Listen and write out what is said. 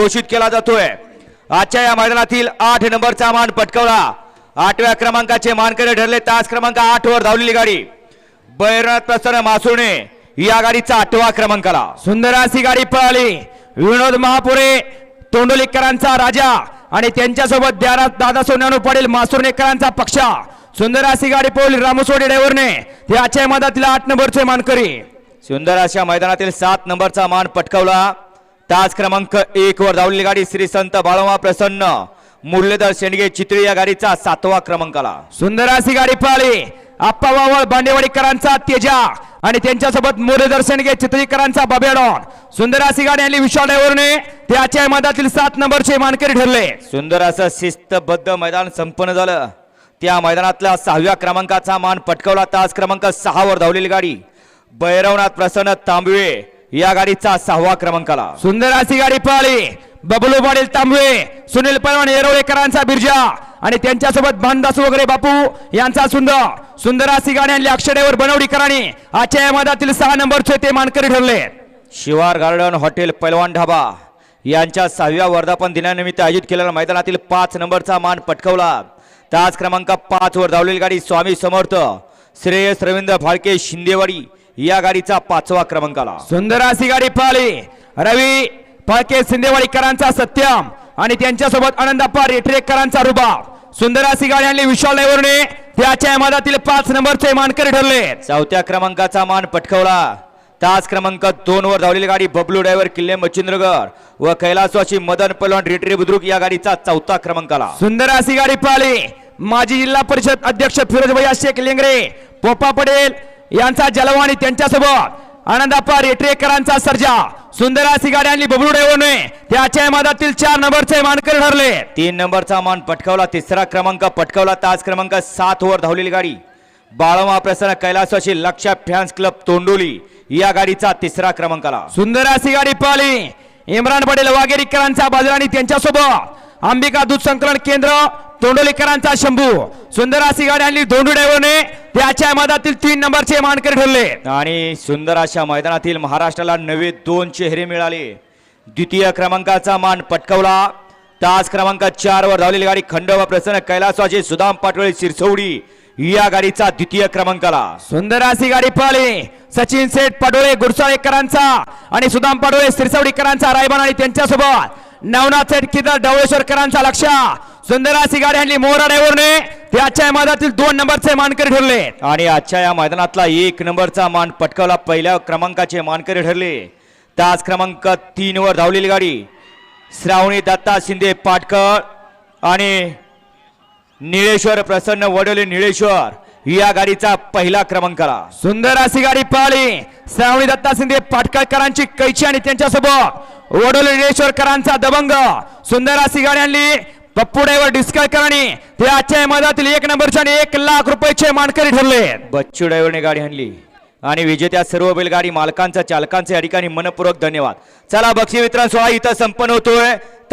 घोषित केला जातोय. आजच्या या मैदानातील आठ नंबरचा मान पटकवला. आठव्या क्रमांकाचे मानकरी ठरले. तास क्रमांक आठ वर धावलेली गाडी. बैरनाथ प्रसन्न मासुणे या गाडीचा आठवा क्रमांकाला. सुंदर अशी गाडी पळाली. विनोद महापुरे तोंडोलीकरांचा राजा आणि त्यांच्यासोबत द्यारा दादा सोन्यानु पडेल मासुर्णेकरांचा पक्षा. सुंदर अशी गाडी पळवली रामसोडे ड्रायव्हरने. ते आजच्या मधातील आठ नंबरचे मानकरी. सुंदर अशा मैदानातील सात नंबरचा मान पटकावला. तास क्रमांक एक वर धावलेली गाडी श्री संत बाळोमा प्रसन्न. मुरलीधर शेंडगे चितळी या गाडीचा सातवा क्रमांकाला. सुंदर अशी गाडी पळाली. आप्पा वावळ बांडेवाडीकरांचा तेजा आणि त्यांच्यासोबत मुरलीधर शेंडगे चित्रीकरांचा बबेडॉन. सुंदर अशी गाडी आणली विशाल ड्रायव्हरने. ते आजच्या मधातील सात नंबरचे मानकरी ठरले. सुंदर असं शिस्तबद्ध मैदान संपन्न झालं. त्या मैदानातल्या सहाव्या क्रमांकाचा मान पटकावला. तास क्रमांक सहा वर धावलेली गाडी. भैरवनाथ प्रसन्न तांबवे या गाडीचा सहावा क्रमांकाला. सुंदर अशी गाडी पळाली. बबलू पाटील तांबवे सुनील पलवान येरोळेकरांचा बिरजा आणि त्यांच्यासोबत भानदास वगैरे बापू यांचा सुंदर. सुंदर अशी गाडी आणली. अक्षडेवर बनवडीकरांनी आजच्या या मधातील सहा नंबरचे ते मानकरी ठरले. शिवार गार्डन हॉटेल पैलवान ढाबा यांच्या सहाव्या वर्धापन दिनानिमित्त आयोजित केलेल्या मैदानातील पाच नंबरचा मान पटकावला. तास क्रमांक पाच वर धावलेली गाडी स्वामी समर्थ श्रेयस रवींद्र फाळके शिंदेवाडी या गाडीचा पाचवा क्रमांकाला. सुंदर अशी गाडी पळाली रवी फळके सिंदेवाडीकरांचा सत्यम आणि त्यांच्यासोबत आनंदप्पा रेटरेकरांचा रुबाब. सुंदर अशी गाडी आणली विशाल ड्रायव्हरने ते आजच्या या मधातील पाच नंबरचे मानकरी ठरले चौथ्या क्रमांकाचा मान पटकावला. तास क्रमांक दोन वर धावलेली गाडी बबलू ड्रायव्हर किल्ले मच्छिंद्रगड व कैलासवासी मदन पलवान रिटरी बुद्रुक या गाडीचा चौथा क्रमांकाला. सुंदर अशी गाडी पळाली माजी जिल्हा परिषद अध्यक्ष फिरोज भैया शेख लेंगरे पोपा पटेल यांचा जलवा आणि त्यांच्यासोबत आनंदाप्पा रेटरेकरांचा सर्जा. सुंदर अशी गाडी आणली बबलू ड्रायव्हरने ते आजच्या या मधातील चार नंबरचे मानकरी ठरले. तीन नंबरचा मान पटकावला तिसरा क्रमांक पटकावला तास क्रमांक सात वर धावलेली गाडी. बाळमा प्रसन्न कैलासवासी लक्षा फॅन्स क्लब तोंडोली या गाडीचा तिसरा क्रमांकाला. सुंदर अशी गाडी पळाली इम्रान पटेल वाघेरीकरांचा बाजरा आणि त्यांच्यासोबत. अंबिका दूध संकलन केंद्र तोंडोलीकरांचा शंभू. सुंदर अशी गाडी आणली दोंडू ड्रायव्हरने त्याच्या मधातील तीन नंबरचे मानकरी ठरले. आणि सुंदर अशा मैदानातील महाराष्ट्राला नवे दोन चेहरे मिळाले. द्वितीय क्रमांकाचा मान पटकावला. तास क्रमांक चार वर धावलेली गाडी खंडोबा प्रसन्न कैलासवासी सुदाम पाटोळे शिरसवडी या गाडीचा द्वितीय क्रमांकाला. सुंदर अशी गाडी पळाली. सचिन सेठ पाडोळे गुरसाळेकरांचा आणि सुदाम पाडोळे सिरसवडीकरांचा रायबान आणि त्यांच्यासोबत. नवनाथ सेठ किदर ढवळेश्वरकरांचा लक्ष. सुंदर अशी गाडी आणली मोहरा ड्रायव्हरने त्याच्या मधातील दोन नंबरचे मानकरी ठरले. आणि आजच्या या मैदानातला एक नंबरचा मान पटकावला पहिल्या क्रमांकाचे मानकरी ठरले. तास क्रमांक तीन वर धावलेली गाडी श्रावणी दत्ता शिंदे पाटकर आणि निळेश्वर प्रसन्न वडोले निळेश्वर या गाडीचा पहिला क्रमांकाला. सुंदर अशी गाडी पळाली श्रावणी दत्ता शिंदे पाटकळकरांची कैची आणि त्यांच्यासोबत वडोली निळेश्वरकरांचा दबंग. सुंदर अशी गाडी आणली. पप्पू ड्रायव्हर करणे. ते आजच्या मधातील एक नंबरच्या आणि एक लाख रुपयाचे मानकरी ठरले. बच्चू ड्रायव्हरने गाडी आणली. आणि विजेत्या सर्व बैलगाडी मालकांचा चालकांचे या ठिकाणी मनपूर्वक धन्यवाद. चला बक्षी वितरण सोहळा इथं संपन्न होतोय.